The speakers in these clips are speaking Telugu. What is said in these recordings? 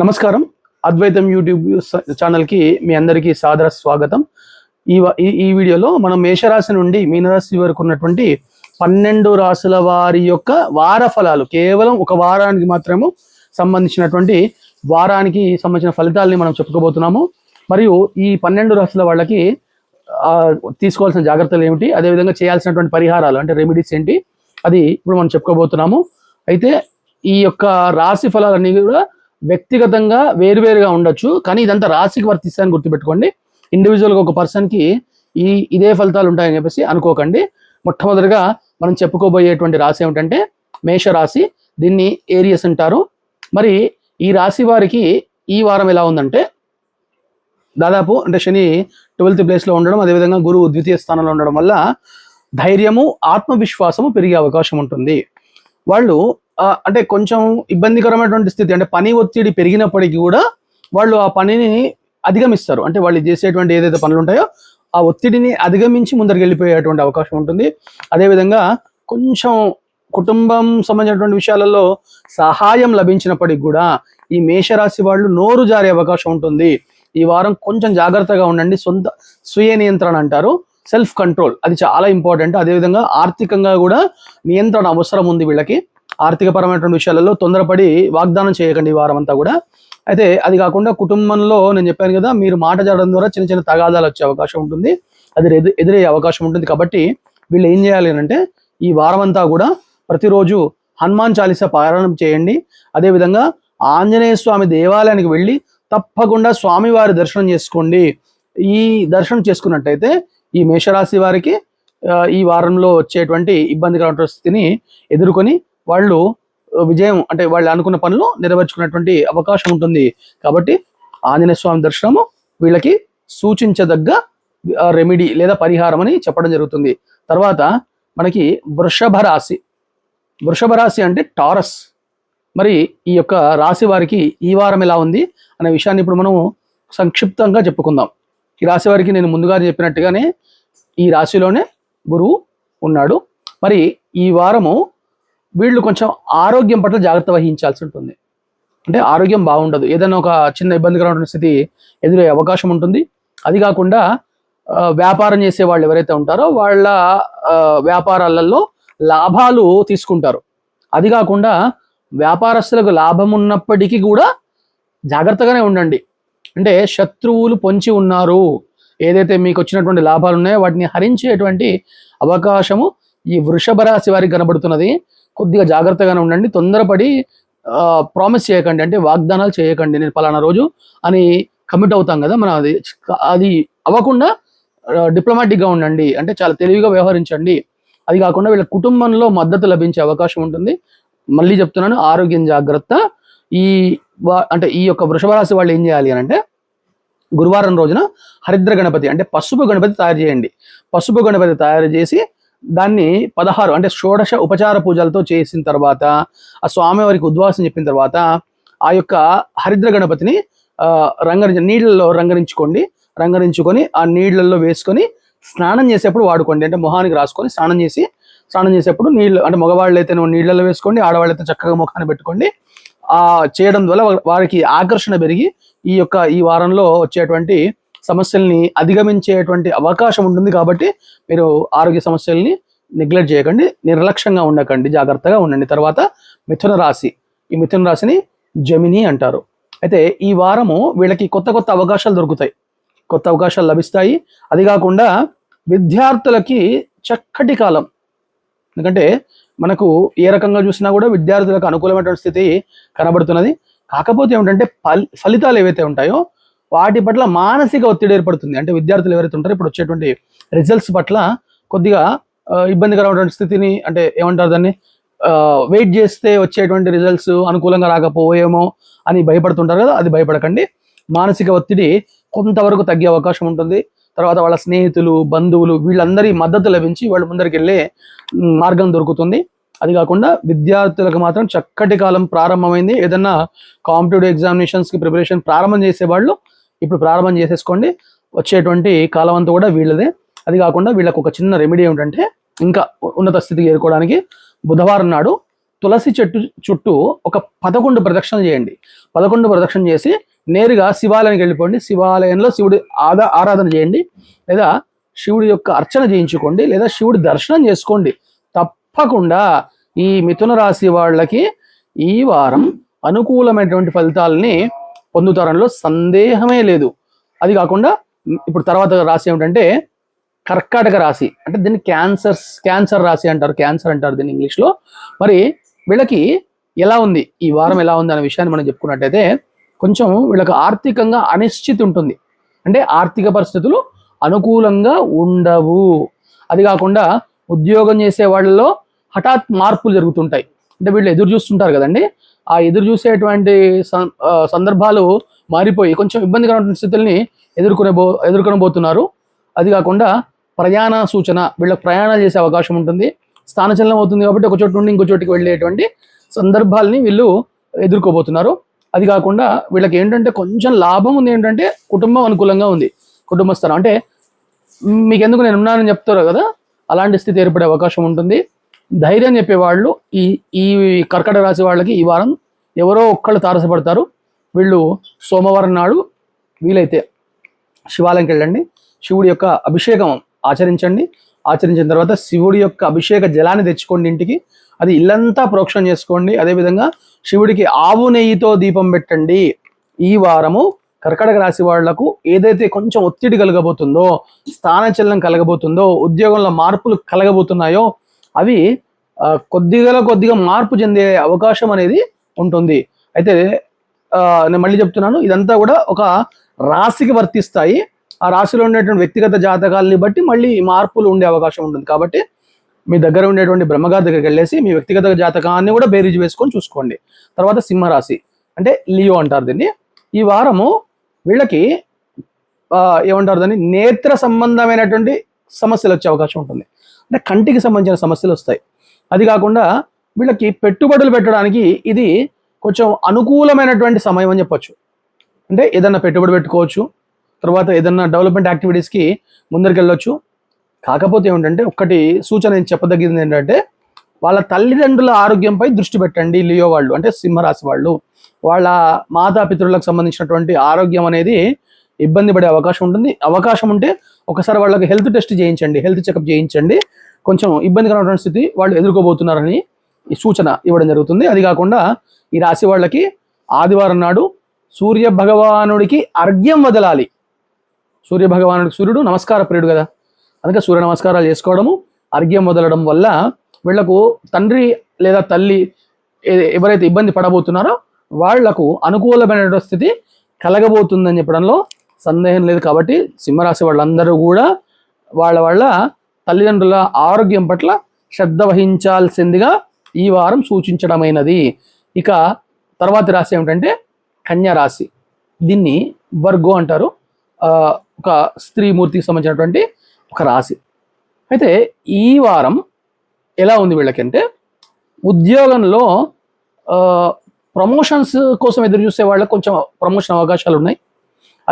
నమస్కారం. అద్వైతం యూట్యూబ్ ఛానల్కి మీ అందరికీ సాదర స్వాగతం. ఈ వ- ఈ ఈ వీడియోలో మనం మేషరాశి నుండి మీనరాశి వరకు ఉన్నటువంటి పన్నెండు రాశుల వారి యొక్క వార ఫలాలు కేవలం ఒక వారానికి మాత్రము సంబంధించినటువంటి వారానికి సంబంధించిన ఫలితాలని మనం చెప్పుకోబోతున్నాము. మరియు ఈ పన్నెండు రాశుల వాళ్ళకి తీసుకోవాల్సిన జాగ్రత్తలు ఏమిటి? అదేవిధంగా చేయాల్సినటువంటి పరిహారాలు అంటే రెమెడీస్ ఏంటి? అది ఇప్పుడు మనం చెప్పుకోబోతున్నాము. అయితే ఈ యొక్క రాశి ఫలాలన్నీ కూడా వ్యక్తిగతంగా వేరువేరుగా ఉండొచ్చు కానీ ఇదంతా రాశికి వర్తిస్తాయని గుర్తుపెట్టుకోండి. ఇండివిజువల్గా ఒక పర్సన్కి ఈ ఇదే ఫలితాలు ఉంటాయని చెప్పేసి అనుకోకండి. మొట్టమొదటిగా మనం చెప్పుకోబోయేటువంటి రాశి ఏమిటంటే మేషరాశి దీన్ని ఏరియస్ అంటారు. మరి ఈ రాశి వారికి ఈ వారం ఎలా ఉందంటే దాదాపు అంటే శని ట్వెల్త్ ప్లేస్లో ఉండడం అదేవిధంగా గురువు ద్వితీయ స్థానంలో ఉండడం వల్ల ధైర్యము ఆత్మవిశ్వాసము పెరిగే అవకాశం ఉంటుంది. వాళ్ళు అంటే కొంచెం ఇబ్బందికరమైనటువంటి స్థితి. అంటే పని ఒత్తిడి పెరిగినప్పటికీ కూడా వాళ్ళు ఆ పనిని అధిగమిస్తారు. అంటే వాళ్ళు చేసేటువంటి ఏదైతే పనులు ఉంటాయో ఆ ఒత్తిడిని అధిగమించి ముందరికి వెళ్ళిపోయేటువంటి అవకాశం ఉంటుంది. అదేవిధంగా కొంచెం కుటుంబం సంబంధించినటువంటి విషయాలలో సహాయం లభించినప్పటికి కూడా ఈ మేషరాశి వాళ్ళు నోరు జారే అవకాశం ఉంటుంది. ఈ వారం కొంచెం జాగ్రత్తగా ఉండండి. సొంత స్వీయ నియంత్రణ అంటారు. సెల్ఫ్ కంట్రోల్ అది చాలా ఇంపార్టెంట్. అదేవిధంగా ఆర్థికంగా కూడా నియంత్రణ అవసరం ఉంది వీళ్ళకి. ఆర్థిక పరమైనటువంటి విషయాలలో తొందరపడి వాగ్దానం చేయకండి ఈ వారం అంతా కూడా. అయితే అది కాకుండా కుటుంబంలో నేను చెప్పాను కదా మీరు మాట జాడడం ద్వారా చిన్న చిన్న తగాదాలు వచ్చే అవకాశం ఉంటుంది. అది ఎదు- ఎదురయ్యే అవకాశం ఉంటుంది. కాబట్టి వీళ్ళు ఏం చేయాలి అంటే ఈ వారం అంతా కూడా ప్రతిరోజు హనుమాన్ చాలీసా పారాయణం చేయండి. అదేవిధంగా ఆంజనేయ స్వామి దేవాలయానికి వెళ్ళి తప్పకుండా స్వామివారి దర్శనం చేసుకోండి. ఈ దర్శనం చేసుకున్నట్టయితే ఈ మేషరాశి వారికి ఈ వారంలో వచ్చేటువంటి ఇబ్బందికరమైన స్థితిని ఎదుర్కొని వాళ్ళు విజయం అంటే వాళ్ళు అనుకున్న పనులు నెరవేర్చుకున్నటువంటి అవకాశం ఉంటుంది. కాబట్టి ఆంజనేయ స్వామి దర్శనము వీళ్ళకి సూచించదగ్గ రెమెడీ లేదా పరిహారం అని చెప్పడం జరుగుతుంది. తర్వాత మనకి వృషభ రాశి. వృషభ రాశి అంటే టారస్. మరి ఈ యొక్క రాశి వారికి ఈ వారం ఎలా ఉంది అనే విషయాన్ని ఇప్పుడు మనం సంక్షిప్తంగా చెప్పుకుందాం. ఈ రాశి వారికి నేను ముందుగా చెప్పినట్టుగానే ఈ రాశిలోనే గురువు ఉన్నాడు. మరి ఈ వారము వీళ్ళు కొంచెం ఆరోగ్యం పట్ల జాగ్రత్త వహించాల్సి ఉంటుంది. అంటే ఆరోగ్యం బాగుండదు. ఏదైనా ఒక చిన్న ఇబ్బందికరమైన స్థితి ఎదురయ్యే అవకాశం ఉంటుంది. అది కాకుండా వ్యాపారం చేసే వాళ్ళు ఎవరైతే ఉంటారో వాళ్ళ వ్యాపారాలలో లాభాలు తీసుకుంటారు. అది కాకుండా వ్యాపారస్తులకు లాభం ఉన్నప్పటికీ కూడా జాగ్రత్తగానే ఉండండి. అంటే శత్రువులు పొంచి ఉన్నారు. ఏదైతే మీకు వచ్చినటువంటి లాభాలు ఉన్నాయో వాటిని హరించేటువంటి అవకాశము ఈ వృషభ రాశి వారికి కనబడుతున్నది. కొద్దిగా జాగ్రత్తగానే ఉండండి. తొందరపడి ప్రామిస్ చేయకండి. అంటే వాగ్దానాలు చేయకండి. నేను పలానా రోజు అని కమిట్ అవుతాం కదా. మనం అది అది అవ్వకుండా డిప్లొమాటిక్గా ఉండండి. అంటే చాలా తెలివిగా వ్యవహరించండి. అది కాకుండా వీళ్ళ కుటుంబంలో మద్దతు లభించే అవకాశం ఉంటుంది. మళ్ళీ చెప్తున్నాను ఆరోగ్యం జాగ్రత్త. ఈ వా- అంటే ఈ యొక్క వృషభ రాశి వాళ్ళు ఏం చేయాలి అని అంటే గురువారం రోజున హరిద్ర గణపతి అంటే పసుపు గణపతి తయారు చేయండి. పసుపు గణపతి తయారు చేసి దాన్ని పదహారు అంటే షోడశ ఉపచార పూజలతో చేసిన తర్వాత ఆ స్వామివారికి ఉద్వాసం చెప్పిన తర్వాత ఆ యొక్క హరిద్ర గణపతిని ఆ, రంగరించి నీళ్ళల్లో రంగరించుకోండి. రంగరించుకొని ఆ నీళ్ళల్లో వేసుకొని స్నానం చేసేప్పుడు వాడుకోండి. అంటే మొహానికి రాసుకొని స్నానం చేసి స్నానం చేసేప్పుడు నీళ్ళు అంటే మగవాళ్ళు అయితే నీళ్ళలో వేసుకోండి ఆడవాళ్ళు అయితే చక్కగా ముఖాన్ని పెట్టుకోండి. ఆ చేయడం వల్ల వారికి ఆకర్షణ పెరిగి ఈ యొక్క ఈ వారంలో వచ్చేటువంటి సమస్యల్ని అధిగమించేటువంటి అవకాశం ఉంటుంది కాబట్టి మీరు ఆరోగ్య సమస్యల్ని నెగ్లెక్ట్ చేయకండి నిర్లక్ష్యంగా ఉండకండి జాగ్రత్తగా ఉండండి. తర్వాత మిథున రాశి. ఈ మిథున రాశిని జమిని అంటారు. అయితే ఈ వారము వీళ్ళకి కొత్త కొత్త అవకాశాలు దొరుకుతాయి. కొత్త అవకాశాలు లభిస్తాయి. అది కాకుండా విద్యార్థులకి చక్కటి కాలం. ఎందుకంటే మనకు ఏ రకంగా చూసినా కూడా విద్యార్థులకు అనుకూలమైనటువంటి స్థితి కనబడుతున్నది. కాకపోతే ఏమిటంటే ఫలితాలు ఏవైతే ఉంటాయో వాటి పట్ల మానసిక ఒత్తిడి ఏర్పడుతుంది. అంటే విద్యార్థులు ఎవరైతే ఉంటారో ఇప్పుడు వచ్చేటువంటి రిజల్ట్స్ పట్ల కొద్దిగా ఇబ్బందికరమైనటువంటి స్థితిని అంటే ఏమంటారు దాన్ని? వెయిట్ చేస్తే వచ్చేటువంటి రిజల్ట్స్ అనుకూలంగా రాకపోయేమో అని భయపడుతుంటారు కదా అది భయపడకండి. మానసిక ఒత్తిడి కొంతవరకు తగ్గే అవకాశం ఉంటుంది. తర్వాత వాళ్ళ స్నేహితులు బంధువులు వీళ్ళందరి మద్దతు లభించి వాళ్ళ ముందరికి వెళ్ళే మార్గం దొరుకుతుంది. అది కాకుండా విద్యార్థులకు మాత్రం చక్కటి కాలం ప్రారంభమైంది. ఏదన్నా కాంపిటేటివ్ ఎగ్జామినేషన్స్కి ప్రిపరేషన్ ప్రారంభం చేసే వాళ్ళు ఇప్పుడు ప్రారంభం చేసేసుకోండి. వచ్చేటువంటి కాలం అంతా కూడా వీళ్ళదే. అది కాకుండా వీళ్ళకు ఒక చిన్న రెమెడీ ఏమిటంటే ఇంకా ఉన్నత స్థితికి చేరుకోవడానికి బుధవారం నాడు తులసి చెట్టు చుట్టూ ఒక పదకొండు ప్రదక్షిణ చేయండి. పదకొండు ప్రదక్షిణ చేసి నేరుగా శివాలయానికి వెళ్ళిపోండి. శివాలయంలో శివుడి ఆదా ఆరాధన చేయండి. లేదా శివుడి యొక్క అర్చన చేయించుకోండి. లేదా శివుడి దర్శనం చేసుకోండి. తప్పకుండా ఈ మిథున రాశి వాళ్ళకి ఈ వారం అనుకూలమైనటువంటి ఫలితాలని పొందుతారనలో సందేహమే లేదు. అది కాకుండా ఇప్పుడు తర్వాత రాశి ఏమిటంటే కర్కాటక రాశి. అంటే దీన్ని క్యాన్సర్స్ క్యాన్సర్ రాశి అంటారు క్యాన్సర్ అంటారు దీన్ని ఇంగ్లీష్లో మరి వీళ్ళకి ఎలా ఉంది? ఈ వారం ఎలా ఉంది అనే విషయాన్ని మనం చెప్పుకున్నట్టయితే కొంచెం వీళ్ళకి ఆర్థికంగా అనిశ్చితి ఉంటుంది. అంటే ఆర్థిక పరిస్థితులు అనుకూలంగా ఉండవు. అది కాకుండా ఉద్యోగం చేసే వాళ్ళలో హఠాత్ మార్పులు జరుగుతుంటాయి. అంటే వీళ్ళు ఎదురు చూస్తుంటారు కదండి. ఆ ఎదురు చూసేటువంటి సందర్భాలు మారిపోయి కొంచెం ఇబ్బందికరమైన స్థితుల్ని ఎదుర్కొనే బో ఎదుర్కొనబోతున్నారు. అది కాకుండా ప్రయాణ సూచన వీళ్ళకి ప్రయాణాలు చేసే అవకాశం ఉంటుంది. స్థానచలనం అవుతుంది కాబట్టి ఒక చోటు నుండి ఇంకో చోటుకి వెళ్ళేటువంటి సందర్భాల్ని వీళ్ళు ఎదుర్కోబోతున్నారు. అది కాకుండా వీళ్ళకి ఏంటంటే కొంచెం లాభం ఉంది ఏంటంటే కుటుంబం అనుకూలంగా ఉంది. కుటుంబ స్థానం అంటే మీకెందుకు మీకు ఎందుకు నేను ఉన్నానని చెప్తారు కదా అలాంటి స్థితి ఏర్పడే అవకాశం ఉంటుంది. ధైర్యం చెప్పేవాళ్ళు ఈ ఈ కర్కట రాశి వాళ్ళకి ఈ వారం ఎవరో ఒక్కళ్ళు తారసపడతారు. వీళ్ళు సోమవారం నాడు వీలైతే శివాలయంకి వెళ్ళండి. శివుడి యొక్క అభిషేకం ఆచరించండి. ఆచరించిన తర్వాత శివుడి యొక్క అభిషేక జలాన్ని తెచ్చుకోండి ఇంటికి. అది ఇల్లంతా ప్రోక్షణ చేసుకోండి. అదేవిధంగా శివుడికి ఆవు నెయ్యితో దీపం పెట్టండి. ఈ వారము కర్కటక రాశి వాళ్ళకు ఏదైతే కొంచెం ఒత్తిడి కలగబోతుందో స్థానచలనం కలగబోతుందో ఉద్యోగంలో మార్పులు కలగబోతున్నాయో అవి కొద్దిగా కొద్దిగా మార్పు చెందే అవకాశం అనేది ఉంటుంది. అయితే నేను మళ్ళీ చెప్తున్నాను ఇదంతా కూడా ఒక రాశికి వర్తిస్తాయి. ఆ రాశిలో ఉండేటువంటి వ్యక్తిగత జాతకాలని బట్టి మళ్ళీ మార్పులు ఉండే అవకాశం ఉంటుంది. కాబట్టి మీ దగ్గర ఉండేటువంటి బ్రహ్మగారి దగ్గరికి వెళ్ళేసి మీ వ్యక్తిగత జాతకాన్ని కూడా బేరీజ్ వేసుకొని చూసుకోండి. తర్వాత సింహరాశి అంటే లియో అంటారు దీన్ని. ఈ వారము వీళ్ళకి ఏమంటారు దాన్ని నేత్ర సంబంధమైనటువంటి సమస్యలు వచ్చే అవకాశం ఉంటుంది. అంటే కంటికి సంబంధించిన సమస్యలు వస్తాయి. అది కాకుండా వీళ్ళకి పెట్టుబడులు పెట్టడానికి ఇది కొంచెం అనుకూలమైనటువంటి సమయం అని చెప్పొచ్చు. అంటే ఏదన్నా పెట్టుబడి పెట్టుకోవచ్చు తర్వాత ఏదన్నా డెవలప్మెంట్ యాక్టివిటీస్కి ముందరికి వెళ్ళొచ్చు కాకపోతే ఏమిటంటే ఒక్కటి సూచన నేను చెప్పదగింది ఏంటంటే వాళ్ళ తల్లిదండ్రుల ఆరోగ్యంపై దృష్టి పెట్టండి లియో వాళ్ళు అంటే సింహరాశి వాళ్ళు. వాళ్ళ మాతాపితృలకు సంబంధించినటువంటి ఆరోగ్యం అనేది ఇబ్బంది పడే అవకాశం ఉంటుంది. అవకాశం ఉంటే ఒకసారి వాళ్ళకి హెల్త్ టెస్ట్ చేయించండి హెల్త్ చెకప్ చేయించండి. కొంచెం ఇబ్బందికరమైన స్థితి వాళ్ళు ఎదుర్కోబోతున్నారని ఈ సూచన ఇవ్వడం జరుగుతుంది. అది కాకుండా ఈ రాశి వాళ్ళకి ఆదివారం నాడు సూర్య భగవానుడికి అర్ఘ్యం వదలాలి. సూర్య భగవానుడికి సూర్యుడు నమస్కార ప్రియుడు కదా. అందుకే సూర్య నమస్కారాలు చేసుకోవడము అర్ఘ్యం వదలడం వల్ల వీళ్ళకు తండ్రి లేదా తల్లి ఎవరైతే ఇబ్బంది పడబోతున్నారో వాళ్ళకు అనుకూలమైన స్థితి కలగబోతుందని చెప్పడంలో సందేహం లేదు కాబట్టి సింహరాశి వాళ్ళందరూ కూడా వాళ్ళ వాళ్ళ తల్లిదండ్రుల ఆరోగ్యం పట్ల శ్రద్ధ వహించాల్సిందిగా ఈ వారం సూచించడమైనది. ఇక తర్వాతి రాశి ఏమిటంటే కన్యా రాశి. దీన్ని వర్గో అంటారు. ఒక స్త్రీమూర్తికి సంబంధించినటువంటి ఒక రాశి. అయితే ఈ వారం ఎలా ఉంది వీళ్ళకి అంటే ఉద్యోగంలో ప్రమోషన్స్ కోసం ఎదురు చూసే వాళ్ళకి కొంచెం ప్రమోషన్ అవకాశాలు ఉన్నాయి.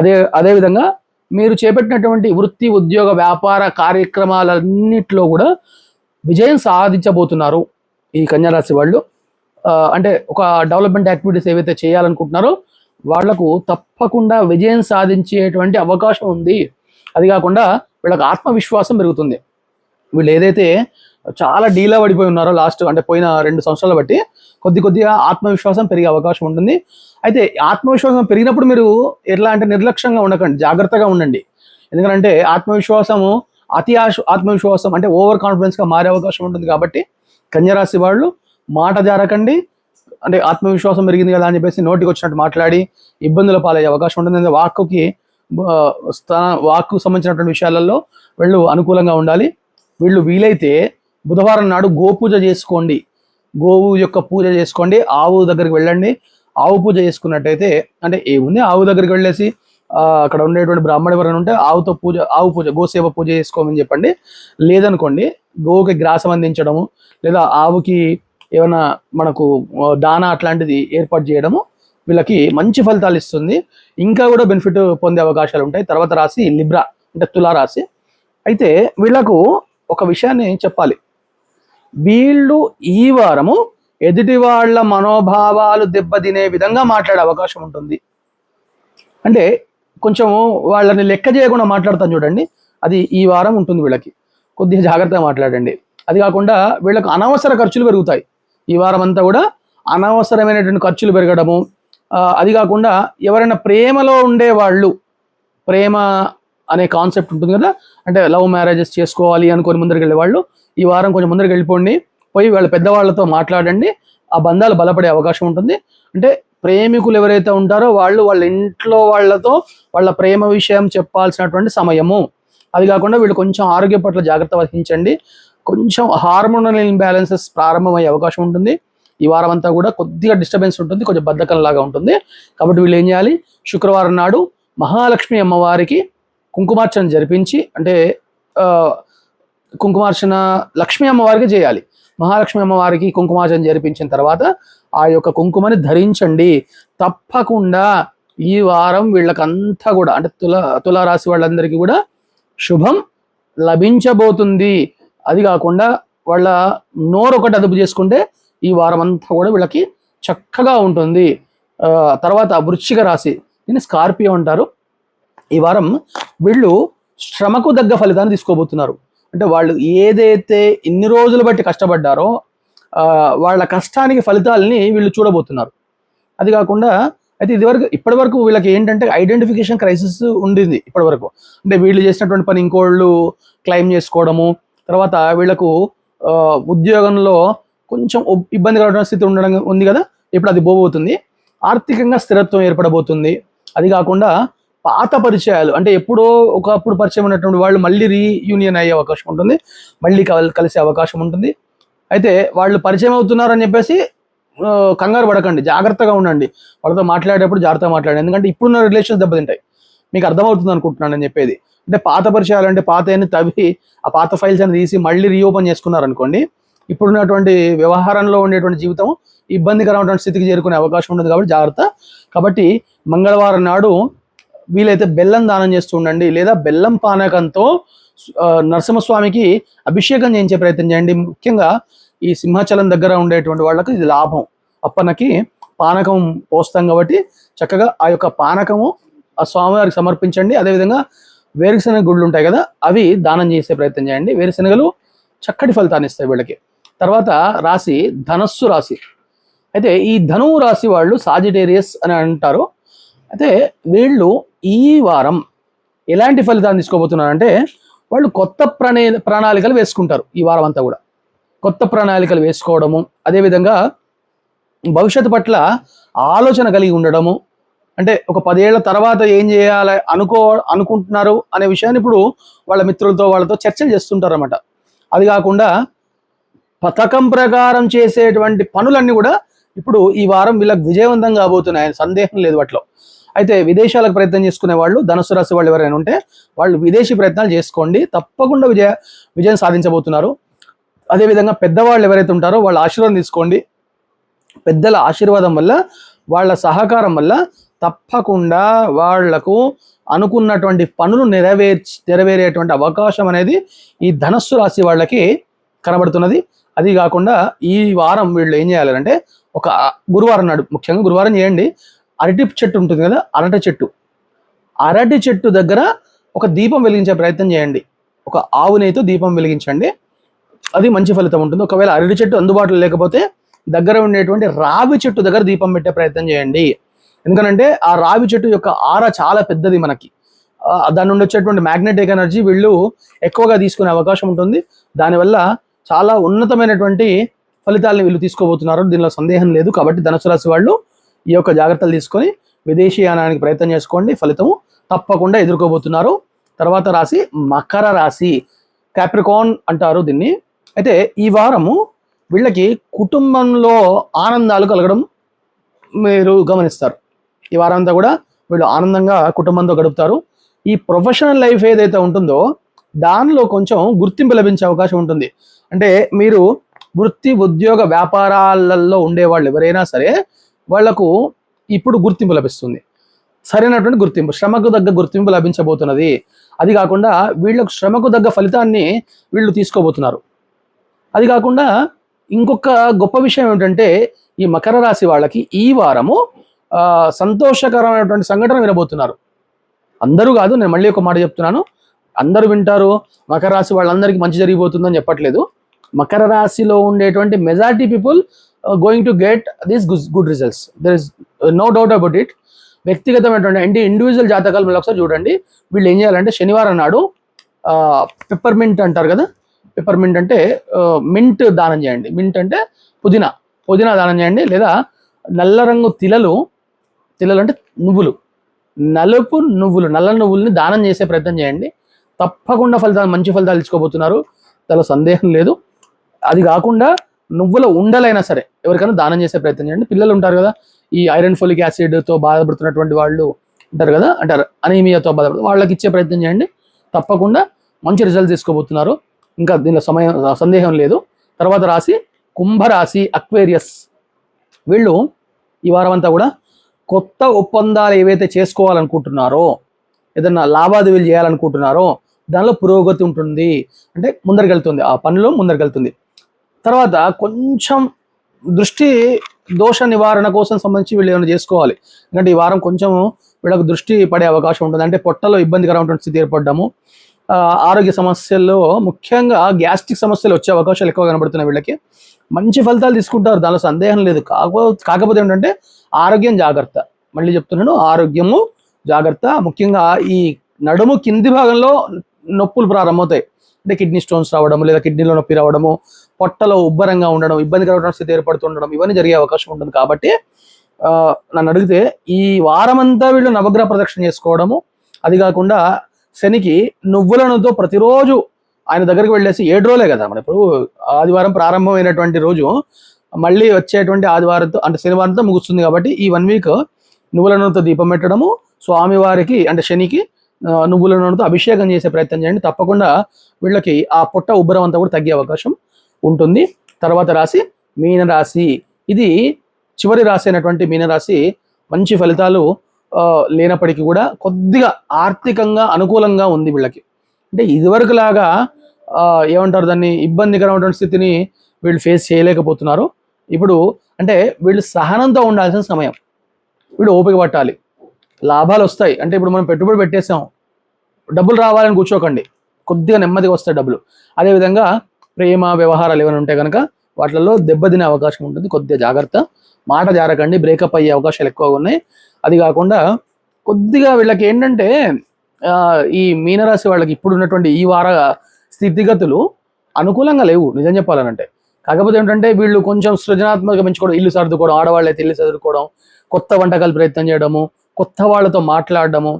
అదే అదేవిధంగా మీరు చేపట్టినటువంటి వృత్తి ఉద్యోగ వ్యాపార కార్యక్రమాలన్నిట్లో కూడా విజయం సాధించబోతున్నారు ఈ కన్యారాశి వాళ్ళు. అంటే ఒక డెవలప్మెంట్ యాక్టివిటీస్ ఏవైతే చేయాలనుకుంటున్నారో వాళ్ళకు తప్పకుండా విజయం సాధించేటువంటి అవకాశం ఉంది. అది కాకుండా వీళ్ళకి ఆత్మవిశ్వాసం పెరుగుతుంది. వీళ్ళు ఏదైతే చాలా డీలా పడిపోయి ఉన్నారో లాస్ట్ అంటే పోయిన రెండు సంవత్సరాలు బట్టి కొద్ది కొద్దిగా ఆత్మవిశ్వాసం పెరిగే అవకాశం ఉంటుంది. అయితే ఆత్మవిశ్వాసం పెరిగినప్పుడు మీరు ఎట్లా అంటే నిర్లక్ష్యంగా ఉండకండి జాగ్రత్తగా ఉండండి. ఎందుకంటే ఆత్మవిశ్వాసము అతి ఆశ ఆత్మవిశ్వాసం అంటే ఓవర్ కాన్ఫిడెన్స్గా మారే అవకాశం ఉంటుంది కాబట్టి కన్యరాశి వాళ్ళు మాట జారకండి. అంటే ఆత్మవిశ్వాసం పెరిగింది కదా అని చెప్పేసి నోటికి వచ్చినట్టు మాట్లాడి ఇబ్బందుల పాలయ్యే అవకాశం ఉంటుంది. వాక్కుకి స్థా వాక్కు సంబంధించినటువంటి విషయాలలో వీళ్ళు అనుకూలంగా ఉండాలి. వీళ్ళు వీలైతే బుధవారం నాడు గోపూజ చేసుకోండి. గోవు యొక్క పూజ చేసుకోండి. ఆవు దగ్గరికి వెళ్ళండి. ఆవు పూజ చేసుకున్నట్టయితే అంటే ఏముంది ఆవు దగ్గరికి వెళ్ళేసి అక్కడ ఉండేటువంటి బ్రాహ్మణ ఎవరైనా ఉంటే ఆవుతో పూజ ఆవు పూజ గోసేవ పూజ చేసుకోమని చెప్పండి. లేదనుకోండి గోవుకి గ్రాసం అందించడము లేదా ఆవుకి ఏమైనా మనకు దానా అట్లాంటిది ఏర్పాటు చేయడము వీళ్ళకి మంచి ఫలితాలు ఇస్తుంది. ఇంకా కూడా బెనిఫిట్ పొందే అవకాశాలు ఉంటాయి. తర్వాత రాసి లిబ్రా అంటే తులా రాశి అయితే వీళ్ళకు ఒక విషయాన్ని చెప్పాలి. వీళ్ళు ఈ వారము ఎదుటి వాళ్ళ మనోభావాలు దెబ్బతినే విధంగా మాట్లాడే అవకాశం ఉంటుంది. అంటే కొంచెం వాళ్ళని లెక్క చేయకుండా మాట్లాడతాను చూడండి. అది ఈ వారం ఉంటుంది వీళ్ళకి. కొద్దిగా జాగ్రత్తగా మాట్లాడండి. అది కాకుండా వీళ్ళకు అనవసర ఖర్చులు పెరుగుతాయి. ఈ వారం అంతా కూడా అనవసరమైనటువంటి ఖర్చులు పెరగడము అది కాకుండా ఎవరైనా ప్రేమలో ఉండే వాళ్ళు ప్రేమ అనే కాన్సెప్ట్ ఉంటుంది కదా. అంటే లవ్ మ్యారేజెస్ చేసుకోవాలి అనుకొని ముందరికి వెళ్ళే వాళ్ళు ఈ వారం కొంచెం ముందరికి వెళ్ళిపోండి పోయి వాళ్ళ పెద్దవాళ్ళతో మాట్లాడండి. ఆ బంధాలు బలపడే అవకాశం ఉంటుంది. అంటే ప్రేమికులు ఎవరైతే ఉంటారో వాళ్ళు వాళ్ళ ఇంట్లో వాళ్ళతో వాళ్ళ ప్రేమ విషయం చెప్పాల్సినటువంటి సమయము. అది కాకుండా వీళ్ళు కొంచెం ఆరోగ్య పట్ల జాగ్రత్త వహించండి. కొంచెం హార్మోనల్ ఇంబ్యాలెన్సెస్ ప్రారంభమయ్యే అవకాశం ఉంటుంది. ఈ వారం అంతా కూడా కొద్దిగా డిస్టర్బెన్స్ ఉంటుంది. కొంచెం బద్ధకం లాగా ఉంటుంది. కాబట్టి వీళ్ళు ఏం చేయాలి? శుక్రవారం నాడు మహాలక్ష్మి అమ్మవారికి కుంకుమార్చన జరిపించి అంటే కుంకుమార్చన లక్ష్మీ అమ్మవారికి చేయాలి. మహాలక్ష్మి అమ్మవారికి కుంకుమార్చన జరిపించిన తర్వాత ఆ యొక్క కుంకుమని ధరించండి. తప్పకుండా ఈ వారం వీళ్ళకంతా కూడా అంటే తుల తులారాశి వాళ్ళందరికీ కూడా శుభం లభించబోతుంది. అది కాకుండా వాళ్ళ నోరు ఒకటి అదుపు చేసుకుంటే ఈ వారం అంతా కూడా వీళ్ళకి చక్కగా ఉంటుంది. తర్వాత వృశ్చిక రాశి దీన్ని స్కార్పియో అంటారు. ఈ వారం వీళ్ళు శ్రమకు తగ్గ ఫలితాన్ని తీసుకోబోతున్నారు. అంటే వాళ్ళు ఏదైతే ఇన్ని రోజులు బట్టి కష్టపడ్డారో వాళ్ళ కష్టానికి ఫలితాలని వీళ్ళు చూడబోతున్నారు. అది కాకుండా అయితే ఇదివరకు ఇప్పటివరకు వీళ్ళకి ఏంటంటే ఐడెంటిఫికేషన్ క్రైసిస్ ఉండింది ఇప్పటివరకు. అంటే వీళ్ళు చేసినటువంటి పని ఇంకోళ్ళు క్లెయిమ్ చేసుకోవడము తర్వాత వీళ్ళకు ఉద్యోగంలో కొంచెం ఇబ్బంది కలగడం స్థితి ఉండడం ఉంది కదా ఇప్పుడు అది పోబోతుంది. ఆర్థికంగా స్థిరత్వం ఏర్పడబోతుంది. అది కాకుండా పాత పరిచయాలు. అంటే ఎప్పుడో ఒకప్పుడు పరిచయం ఉన్నటువంటి వాళ్ళు మళ్ళీ రీయూనియన్ అయ్యే అవకాశం ఉంటుంది. మళ్ళీ కలిసే అవకాశం ఉంటుంది. అయితే వాళ్ళు పరిచయం అవుతున్నారని చెప్పేసి కంగారు పడకండి. జాగ్రత్తగా ఉండండి. వాళ్ళతో మాట్లాడేటప్పుడు జాగ్రత్తగా మాట్లాడండి. ఎందుకంటే ఇప్పుడున్న రిలేషన్స్ దెబ్బతింటాయి. మీకు అర్థమవుతుంది అనుకుంటున్నాను అని చెప్పేది. అంటే పాత పరిచయాలు అంటే పాత అని తవ్వి ఆ పాత ఫైల్స్ అని తీసి మళ్ళీ రీఓపెన్ చేసుకున్నారు అనుకోండి ఇప్పుడున్నటువంటి వ్యవహారంలో ఉండేటువంటి జీవితం ఇబ్బందికరమైనటువంటి స్థితికి చేరుకునే అవకాశం ఉంటుంది కాబట్టి జాగ్రత్త. కాబట్టి మంగళవారం నాడు వీలైతే బెల్లం దానం చేస్తూ ఉండండి. లేదా బెల్లం పానకంతో నరసింహస్వామికి అభిషేకం చేయించే ప్రయత్నం చేయండి. ముఖ్యంగా ఈ సింహాచలం దగ్గర ఉండేటువంటి వాళ్ళకి ఇది లాభం. అప్పనకి పానకం పోస్తాం కాబట్టి చక్కగా ఆ యొక్క పానకము ఆ స్వామివారికి సమర్పించండి. అదేవిధంగా వేరుశనగ గుళ్ళు ఉంటాయి కదా అవి దానం చేసే ప్రయత్నం చేయండి. వేరుశనగలు చక్కటి ఫలితాన్ని ఇస్తాయి వీళ్ళకి. తర్వాత రాశి ధనస్సు రాశి. అయితే ఈ ధనువు రాశి వాళ్ళు సాజిటేరియస్ అని అంటారు. అయితే వీళ్ళు ఈ వారం ఎలాంటి ఫలితాన్ని తీసుకోబోతున్నారంటే వాళ్ళు కొత్త ప్రణే ప్రణాళికలు వేసుకుంటారు ఈ వారం అంతా కూడా. కొత్త ప్రణాళికలు వేసుకోవడము అదేవిధంగా భవిష్యత్తు పట్ల ఆలోచన కలిగి ఉండడము అంటే ఒక పదేళ్ళ తర్వాత ఏం చేయాలి అనుకో అనుకుంటున్నారు అనే విషయాన్ని ఇప్పుడు వాళ్ళ మిత్రులతో వాళ్ళతో చర్చలు చేస్తుంటారు అనమాట అది కాకుండా పథకం ప్రకారం చేసేటువంటి పనులన్నీ కూడా ఇప్పుడు ఈ వారం వీళ్ళకి విజయవంతం కాబోతున్నాయని సందేహం లేదు వాటిలో. అయితే విదేశాలకు ప్రయత్నం చేసుకునే వాళ్ళు ధనుసు రాశి వాళ్ళు ఎవరైనా ఉంటే వాళ్ళు విదేశీ ప్రయత్నాలు చేసుకోండి. తప్పకుండా విజయ విజయం సాధించబోతున్నారు. అదేవిధంగా పెద్దవాళ్ళు ఎవరైతే ఉంటారో వాళ్ళ ఆశీర్వాదం తీసుకోండి. పెద్దల ఆశీర్వాదం వల్ల వాళ్ళ సహకారం వల్ల తప్పకుండా వాళ్ళకు అనుకున్నటువంటి పనులు నెరవేర్చి నెరవేరేటువంటి అవకాశం అనేది ఈ ధనస్సు రాశి వాళ్ళకి కనబడుతున్నది. అది కాకుండా ఈ వారం వీళ్ళు ఏం చేయాలంటే ఒక గురువారం నాడు ముఖ్యంగా గురువారం చేయండి. అరటి చెట్టు ఉంటుంది కదా అరటి చెట్టు. అరటి చెట్టు దగ్గర ఒక దీపం వెలిగించే ప్రయత్నం చేయండి. ఒక ఆవు నెయ్యితో దీపం వెలిగించండి. అది మంచి ఫలితం ఉంటుంది. ఒకవేళ అరటి చెట్టు అందుబాటులో లేకపోతే దగ్గర ఉండేటువంటి రావి చెట్టు దగ్గర దీపం పెట్టే ప్రయత్నం చేయండి. ఎందుకంటే ఆ రావి చెట్టు యొక్క ఆర చాలా పెద్దది మనకి. దాని నుండి వచ్చేటువంటి మ్యాగ్నెటిక్ ఎనర్జీ వీళ్ళు ఎక్కువగా తీసుకునే అవకాశం ఉంటుంది. దానివల్ల చాలా ఉన్నతమైనటువంటి ఫలితాలను వీళ్ళు తీసుకోబోతున్నారు. దీనిలో సందేహం లేదు. కాబట్టి ధనుసు రాశి వాళ్ళు ఈ యొక్క జాగ్రత్తలు తీసుకొని విదేశీయానానికి ప్రయత్నం చేసుకోండి. ఫలితము తప్పకుండా ఎదుర్కోబోతున్నారు. తర్వాత రాశి మకర రాశి. క్యాప్రికాన్ అంటారు దీన్ని. అయితే ఈ వారము వీళ్ళకి కుటుంబంలో ఆనందాలు కలగడం మీరు గమనిస్తారు. ఈ వారం అంతా కూడా వీళ్ళు ఆనందంగా కుటుంబంతో గడుపుతారు. ఈ ప్రొఫెషనల్ లైఫ్ ఏదైతే ఉంటుందో దానిలో కొంచెం గుర్తింపు లభించే అవకాశం ఉంటుంది. అంటే మీరు వృత్తి ఉద్యోగ వ్యాపారాలలో ఉండేవాళ్ళు ఎవరైనా సరే వాళ్ళకు ఇప్పుడు గుర్తింపు లభిస్తుంది. సరైనటువంటి గుర్తింపు శ్రమకు తగ్గ గుర్తింపు లభించబోతున్నది. అది కాకుండా వీళ్ళకు శ్రమకు తగ్గ ఫలితాన్ని వీళ్ళు తీసుకోబోతున్నారు. అది కాకుండా ఇంకొక గొప్ప విషయం ఏమిటంటే ఈ మకర రాశి వాళ్ళకి ఈ వారము సంతోషకరమైనటువంటి సంఘటన వినబోతున్నారు. అందరూ కాదు నేను మళ్ళీ ఒక మాట చెప్తున్నాను. అందరూ వింటారు మకర రాశి వాళ్ళందరికీ మంచి జరిగిపోతుందని చెప్పట్లేదు. మకర రాశిలో ఉండేటువంటి majority people going to get these good results there is no doubt about it వ్యక్తిగతమైనటువంటి అంటే ఇండివిజువల్ జాతకాలు మీరు ఒకసారి చూడండి. వీళ్ళు ఏం చేయాలంటే శనివారం నాడు పెప్పర్మింట్ అంటారు కదా? పెప్పర్మింట్ అంటే మింట్ దానం చేయండి. మింట్ అంటే పుదీనా. పుదీనా దానం చేయండి. లేదా నల్ల రంగు తిలలు తిలలు అంటే నువ్వులు. నలుపు నువ్వులు నల్ల నువ్వుల్ని దానం చేసే ప్రయత్నం చేయండి. తప్పకుండా ఫలితాలు మంచి ఫలితాలు ఇచ్చుకోబోతున్నారు దానిలో సందేహం లేదు. అది కాకుండా నువ్వుల ఉండలైనా సరే ఎవరికైనా దానం చేసే ప్రయత్నం చేయండి. పిల్లలు ఉంటారు కదా ఈ ఐరన్ ఫోలిక్ యాసిడ్తో బాధపడుతున్నటువంటి వాళ్ళు ఉంటారు కదా అంటారు అనీమియాతో బాధపడుతుంది వాళ్ళకి ఇచ్చే ప్రయత్నం చేయండి. తప్పకుండా మంచి రిజల్ట్ తీసుకోబోతున్నారు. ఇంకా దీనిలో సమయం సందేహం లేదు. తర్వాత రాశి కుంభరాశి అక్వేరియస్ వీళ్ళు ఈ వారం అంతా కూడా కొత్త ఒప్పందాలు ఏవైతే చేసుకోవాలనుకుంటున్నారో ఏదన్నా లావాదేవీలు చేయాలనుకుంటున్నారో దానిలో పురోగతి ఉంటుంది. అంటే ముందరికెళ్తుంది. ఆ పనిలో ముందరికెళ్తుంది. తర్వాత కొంచెం దృష్టి దోష నివారణ కోసం సంబంధించి వీళ్ళు ఏమైనా చేసుకోవాలి. ఎందుకంటే ఈ వారం కొంచెం వీళ్ళకు దృష్టి పడే అవకాశం ఉంటుంది. అంటే పొట్టలో ఇబ్బందికరమైనటువంటి స్థితి ఏర్పడము ఆరోగ్య సమస్యల్లో ముఖ్యంగా గ్యాస్ట్రిక్ సమస్యలు వచ్చే అవకాశాలు ఎక్కువ కనబడుతున్నాయి వీళ్ళకి. మంచి ఫలితాలు తీసుకుంటారు. దానిలో సందేహం లేదు. కాకపోతే కాకపోతే ఏంటంటే ఆరోగ్యం జాగ్రత్త. మళ్ళీ చెప్తున్నాను ఆరోగ్యము జాగ్రత్త. ముఖ్యంగా ఈ నడుము కింది భాగంలో నొప్పులు ప్రారంభమవుతాయి. అంటే కిడ్నీ స్టోన్స్ రావడము లేదా కిడ్నీలో నొప్పి రావడము పొట్టలో ఉబ్బరంగా ఉండడం ఇబ్బందికరమైన స్థితి ఏర్పడుతుండడం ఇవన్నీ జరిగే అవకాశం ఉంటుంది కాబట్టి నన్ను అడిగితే ఈ వారమంతా వీళ్ళు నవగ్రహ ప్రదక్షిణ చేసుకోవడము అది కాకుండా శనికి నువ్వులనుతో ప్రతిరోజు ఆయన దగ్గరికి వెళ్ళేసి ఏడు రోజులే కదా మన ఇప్పుడు ఆదివారం ప్రారంభమైనటువంటి రోజు మళ్ళీ వచ్చేటువంటి ఆదివారంతో అంటే శనివారంతో ముగుస్తుంది కాబట్టి ఈ వన్ వీక్ నువ్వుల నూనెతో దీపం పెట్టడము స్వామివారికి అంటే శనికి నువ్వుల నూనెతో అభిషేకం చేసే ప్రయత్నం చేయండి. తప్పకుండా వీళ్ళకి ఆ పొట్ట ఉబ్బరం అంతా కూడా తగ్గే అవకాశం ఉంటుంది. తర్వాత రాశి మీనరాశి. ఇది చివరి రాశి అయినటువంటి మీనరాశి మంచి ఫలితాలు లేనప్పటికీ కూడా కొద్దిగా ఆర్థికంగా అనుకూలంగా ఉంది వీళ్ళకి. అంటే ఇదివరకు లాగా ఏమంటారు దాన్ని ఇబ్బందికరమైనటువంటి స్థితిని వీళ్ళు ఫేస్ చేయలేకపోతున్నారు. ఇప్పుడు అంటే వీళ్ళు సహనంతో ఉండాల్సిన సమయం. వీళ్ళు ఓపిక పట్టాలి. లాభాలు వస్తాయి. అంటే ఇప్పుడు మనం పెట్టుబడి పెట్టేసాం డబ్బులు రావాలని కూర్చోకండి. కొద్దిగా నెమ్మదిగా వస్తాయి డబ్బులు. అదేవిధంగా ప్రేమ వ్యవహారాలు ఏమైనా ఉంటే కనుక వాటిల్లో దెబ్బతినే అవకాశం ఉంటుంది. కొద్దిగా జాగ్రత్త. మాట జారకండి బ్రేకప్ అయ్యే అవకాశాలు ఎక్కువగా ఉన్నాయి. అది కాకుండా కొద్దిగా వీళ్ళకి ఏంటంటే ఈ మీనరాశి వాళ్ళకి ఇప్పుడు ఉన్నటువంటి ఈ వార స్థితిగతులు అనుకూలంగా లేవు నిజం చెప్పాలనంటే. కాకపోతే ఏంటంటే వీళ్ళు కొంచెం సృజనాత్మకంగా పెంచుకోవడం ఇల్లు సర్దుకోవడం ఆడవాళ్ళు అయితే ఇల్లు సర్దుకోవడం కొత్త వంటకాలు ప్రయత్నం చేయడము కొత్త వాళ్ళతో మాట్లాడడము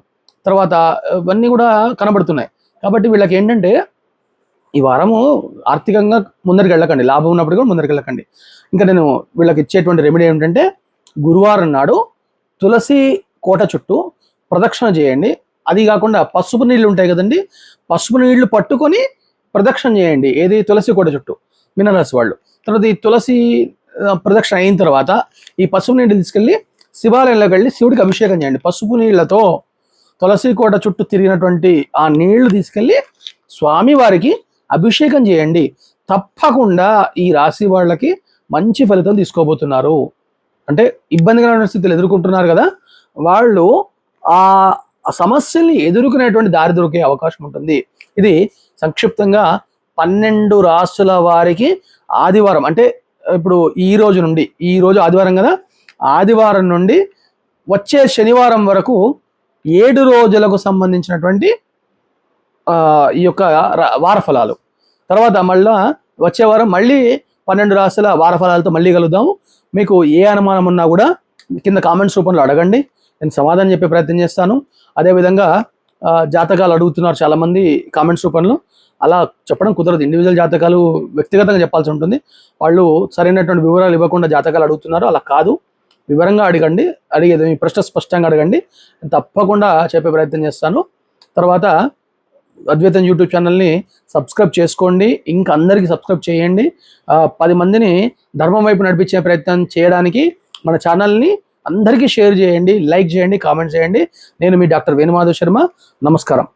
తర్వాత ఇవన్నీ కూడా కనబడుతున్నాయి. కాబట్టి వీళ్ళకి ఏంటంటే ఈ వారము ఆర్థికంగా ముందరికి వెళ్ళకండి. లాభం ఉన్నప్పుడు కూడా ముందరికి వెళ్ళకండి. ఇంకా నేను వీళ్ళకి ఇచ్చేటువంటి రెమెడీ ఏంటంటే గురువారం నాడు తులసి కోట చుట్టూ ప్రదక్షిణ చేయండి. అది కాకుండా పసుపు నీళ్ళు ఉంటాయి కదండి పసుపు నీళ్ళు పట్టుకొని ప్రదక్షిణ చేయండి. ఏది? తులసి కోట చుట్టూ మినరల్స్ వాళ్ళు. తర్వాత ఈ తులసి ప్రదక్షిణ అయిన తర్వాత ఈ పసుపు నీళ్ళు తీసుకెళ్ళి శివాలయంలోకి వెళ్ళి శివుడికి అభిషేకం చేయండి. పసుపు నీళ్ళతో తులసి కోట చుట్టూ తిరిగినటువంటి ఆ నీళ్ళు తీసుకెళ్ళి స్వామి వారికి అభిషేకం చేయండి. తప్పకుండా ఈ రాశి వాళ్ళకి మంచి ఫలితం తీసుకోబోతున్నారు. అంటే ఇబ్బందికరమైన స్థితిలో ఎదుర్కొంటున్నారు కదా వాళ్ళు ఆ సమస్యల్ని ఎదుర్కొనేటువంటి దారి దొరికే అవకాశం ఉంటుంది. ఇది సంక్షిప్తంగా పన్నెండు రాసుల వారికి ఆదివారం అంటే ఇప్పుడు ఈ రోజు నుండి ఈ రోజు ఆదివారం కదా ఆదివారం నుండి వచ్చే శనివారం వరకు ఏడు రోజులకు సంబంధించినటువంటి ఈ యొక్క వారఫలాలు. వార ఫలాలు తర్వాత మళ్ళా వచ్చే వారం మళ్ళీ పన్నెండు రాసుల వార ఫలాలతో మళ్ళీ కలుద్దాము. మీకు ఏ అనుమానం ఉన్నా కూడా కింద కామెంట్స్ రూపంలో అడగండి. నేను సమాధానం చెప్పే ప్రయత్నం చేస్తాను. అదేవిధంగా జాతకాలు అడుగుతున్నారు చాలామంది కామెంట్స్ రూపంలో. అలా చెప్పడం కుదరదు. ఇండివిజువల్ జాతకాలు వ్యక్తిగతంగా చెప్పాల్సి ఉంటుంది. వాళ్ళు సరైనటువంటి వివరాలు ఇవ్వకుండా జాతకాలు అడుగుతున్నారు. అలా కాదు. వివరంగా అడగండి. అడిగేది మీ ప్రశ్న స్పష్టంగా అడగండి. నేను తప్పకుండా చెప్పే ప్రయత్నం చేస్తాను. తర్వాత అద్వైతం యూట్యూబ్ ఛానల్ని సబ్స్క్రైబ్ చేసుకోండి ఇంకా అందరికీ సబ్స్క్రైబ్ చేయండి. పది మందిని ధర్మం వైపు నడిపించే ప్రయత్నం చేయడానికి మన ఛానల్ని అందరికీ షేర్ చేయండి లైక్ చేయండి కామెంట్ చేయండి. నేను మీ డాక్టర్ వేణుమాధవ్ శర్మ. నమస్కారం.